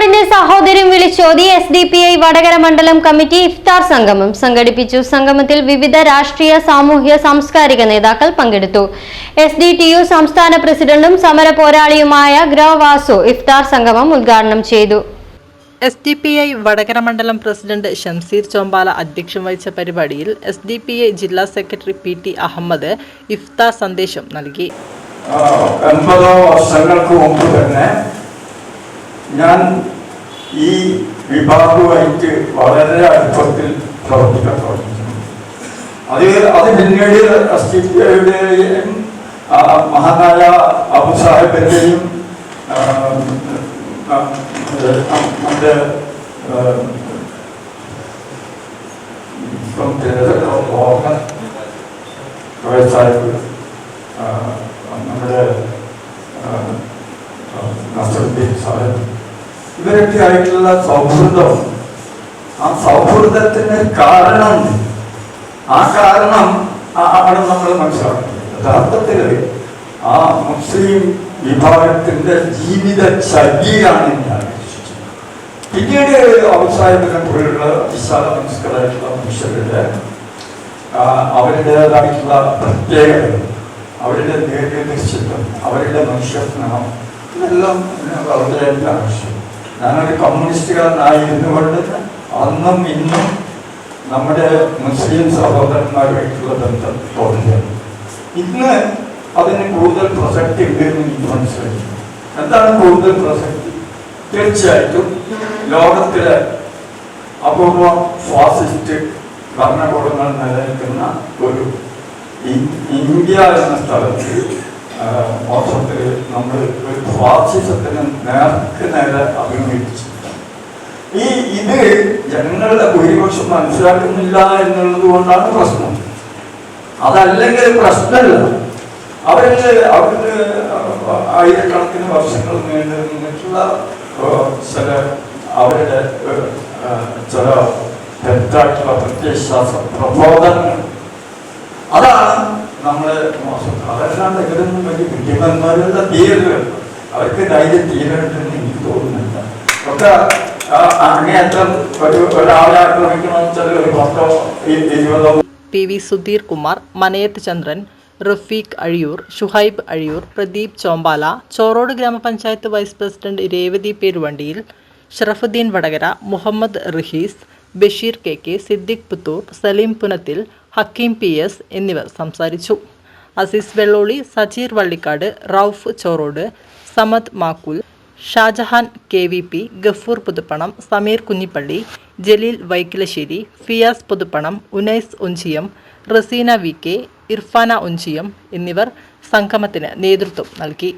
നാടിന്റെ സഹോദര്യം വിളിച്ചോതി S D P I Vadakara മണ്ഡലം കമ്മിറ്റി ഇഫ്താർ സംഗമം സംഘടിപ്പിച്ചു. സംഗമത്തിൽ വിവിധ രാഷ്ട്രീയ സാമൂഹ്യ സാംസ്കാരിക നേതാക്കൾ പങ്കെടുത്തു. എസ് ഡി ടി യു സംസ്ഥാന പ്രസിഡന്റും സമര പോരാളിയുമായ ഗ്രവാസു ഇഫ്താർ സംഗമം ഉദ്ഘാടനം ചെയ്തു. S D P I Vadakara മണ്ഡലം പ്രസിഡന്റ് ഷംസീർ ചോമ്പാല അധ്യക്ഷം വഹിച്ച പരിപാടിയിൽ എസ് ഡി പി ഐ ജില്ലാ സെക്രട്ടറി പി ടി അഹമ്മദ് ഇഫ്താർ സന്ദേശം നൽകി. വർഷങ്ങൾക്ക് മുമ്പ് തന്നെ ഞാൻ ഈ വിഭാഗവുമായിട്ട് വളരെ അടുപ്പത്തിൽ പ്രവർത്തിക്കാൻ തുടങ്ങി അത് അത് പിന്നീട് ഐയുടെയും മഹാനായ അബു സാഹിബിന്റെയും നമ്മുടെ നമ്മുടെ നസറുദ്ദീൻ സാഹിബ്. ഇവരൊക്കെ ആയിട്ടുള്ള സൗഹൃദം. ആ സൗഹൃദത്തിന് കാരണം ആ കാരണം ആണ് നമ്മൾ മനസ്സിലാക്കുന്നത് യഥാർത്ഥത്തിൽ ആ മുസ്ലിം വിഭാഗത്തിന്റെ ജീവിത ശൈലിയാണ് ഞാൻ പിന്നീട് അവസാനത്തിനെ പോലുള്ള വിശാല മനസ്സുകളായിട്ടുള്ള മനുഷ്യരുടെ അവരുടേതായിട്ടുള്ള പ്രത്യേകത അവരുടെ ദീർഘദർശിത്വം അവരുടെ മനുഷ്യസ്നേഹം ഇതെല്ലാം വളരെ ആവശ്യം ഞാനൊരു കമ്മ്യൂണിസ്റ്റുകാരനായിരുന്നു കൊണ്ട് അന്നും ഇന്നും നമ്മുടെ മുസ്ലിം സഹോദരന്മാരുമായിട്ടുള്ള ബന്ധം തോന്നുകയാണ് ഇന്ന് അതിന് കൂടുതൽ പ്രസക്തി ഉണ്ട് എന്ന് എനിക്ക് മനസ്സിലായി. എന്താണ് കൂടുതൽ പ്രസക്തി? തീർച്ചയായിട്ടും ലോകത്തിലെ അപൂർവ ഫാസിസ്റ്റ് ഭരണകൂടങ്ങൾ നിലനിൽക്കുന്ന ഒരു ഇന്ത്യ എന്ന സ്ഥലത്ത് ആ, മൊത്തത്തിൽ നമ്മൾ ഫാസിസത്തിന് നേർക്ക് നേരെ അഭിമുഖീകരിച്ചു. ഈ ഇത് ജനങ്ങളുടെ ഭൂരിപക്ഷം മനസ്സിലാക്കുന്നില്ല എന്നുള്ളത് കൊണ്ടാണ് പ്രശ്നം. അതല്ലെങ്കിൽ പ്രശ്നമല്ല. അവർ അവർ ആയിരക്കണക്കിന് വർഷങ്ങൾ നീണ്ടു നിന്നിട്ടുള്ള ചില അവരുടെ ചില തെറ്റായിട്ടുള്ള പ്രത്യയശാസ്ത്ര പ്രബോധനങ്ങൾ നമ്മളെ മോശം. ഇവരൊന്നും വലിയ ബുദ്ധിമാന്മാരുടെ തീരലുകൾ അവർക്ക് ധൈര്യം തീരണ്ടെന്ന് എനിക്ക് തോന്നുന്നില്ല. ഒക്കെ അങ്ങേയറ്റം ഒരു ഒരാളെ ആക്രമിക്കണമെന്ന് വെച്ചാൽ ഒരു പത്തോ ഇരുപതോ പി വി സുധീർ കുമാർ മനയത്ത് ചന്ദ്രൻ റഫീഖ് അഴിയൂർ ഷുഹൈബ് അഴിയൂർ പ്രദീപ് ചോമ്പാല ചോറോട് ഗ്രാമപഞ്ചായത്ത് vice president Revathi പേരുവണ്ടിയിൽ Sharafuddeen Vadakara Muhammed Raees Basheer K K Siddique Puthur Saleem Punathil Hakeem P S എന്നിവർ സംസാരിച്ചു. Azeez Vellolly Sajeer Vallikkad Rauf Chorode Samad Makkul Shajahan K V P Gafoor Puthuppanam Sameer Kunhippally Jaleel Vaikkilassery Fiyas Puthuppanam Unais Onchiyam Raseena V K Irfana Onchiyam എന്നിവർ സംഗമത്തിന് നേതൃത്വം നൽകി.